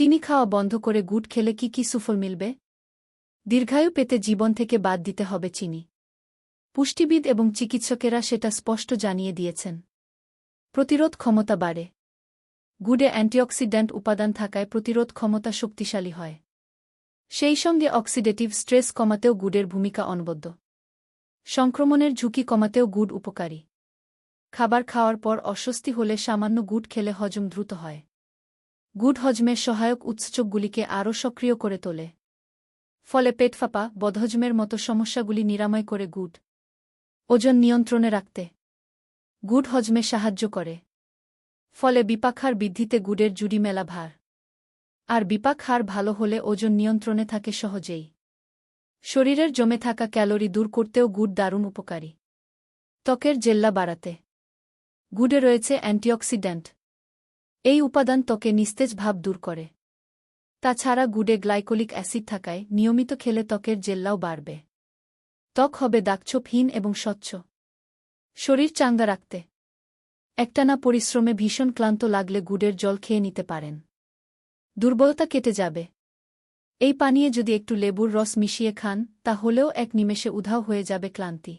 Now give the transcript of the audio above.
চিনি খাওয়া বন্ধ করে গুড় খেলে কি কি সুফল মিলবে? দীর্ঘায়ু পেতে জীবন থেকে বাদ দিতে হবে চিনি। পুষ্টিবিদ এবং চিকিৎসকেরা সেটা স্পষ্ট জানিয়ে দিয়েছেন। প্রতিরোধ ক্ষমতা বাড়ে। গুডে অ্যান্টিঅক্সিড্যান্ট উপাদান থাকায় প্রতিরোধ ক্ষমতা শক্তিশালী হয়। সেই সঙ্গে অক্সিডেটিভ স্ট্রেস কমাতেও গুডের ভূমিকা অনবদ্য। সংক্রমণের ঝুঁকি কমাতেও গুড উপকারী। খাবার খাওয়ার পর অস্বস্তি হলে সামান্য গুড খেলে হজম দ্রুত হয়। গুড হজমের সহায়ক উৎসচকগুলিকে আরও সক্রিয় করে তোলে। ফলে পেট ফাঁপা, বদহজমের মতো সমস্যাগুলি নিরাময় করে গুড। ওজন নিয়ন্ত্রণে রাখতে গুড হজমে সাহায্য করে। ফলে বিপাকহার বৃদ্ধিতে গুডের জুড়ি মেলা ভার। আর বিপাক হার ভালো হলে ওজন নিয়ন্ত্রণে থাকে সহজেই। শরীরের জমে থাকা ক্যালোরি দূর করতেও গুড় দারুণ উপকারী। ত্বকের জেল্লা বাড়াতে। গুডে রয়েছে অ্যান্টিঅক্সিডেন্ট। এই উপাদান ত্বকে নিস্তেজ ভাব দূর করে। তাছাড়া গুডে গ্লাইকোলিক অ্যাসিড থাকায় নিয়মিত খেলে ত্বকের জেল্লাও বাড়বে। ত্বক হবে দাগছোপহীন এবং স্বচ্ছ। শরীর চাঙ্গা রাখতে। একটানা পরিশ্রমে ভীষণ ক্লান্ত লাগলে গুড়ের জল খেয়ে নিতে পারেন। দুর্বলতা কেটে যাবে। এই পানীয়ে যদি একটু লেবুর রস মিশিয়ে খান, তাহলেও এক নিমেষে উধাও হয়ে যাবে ক্লান্তি।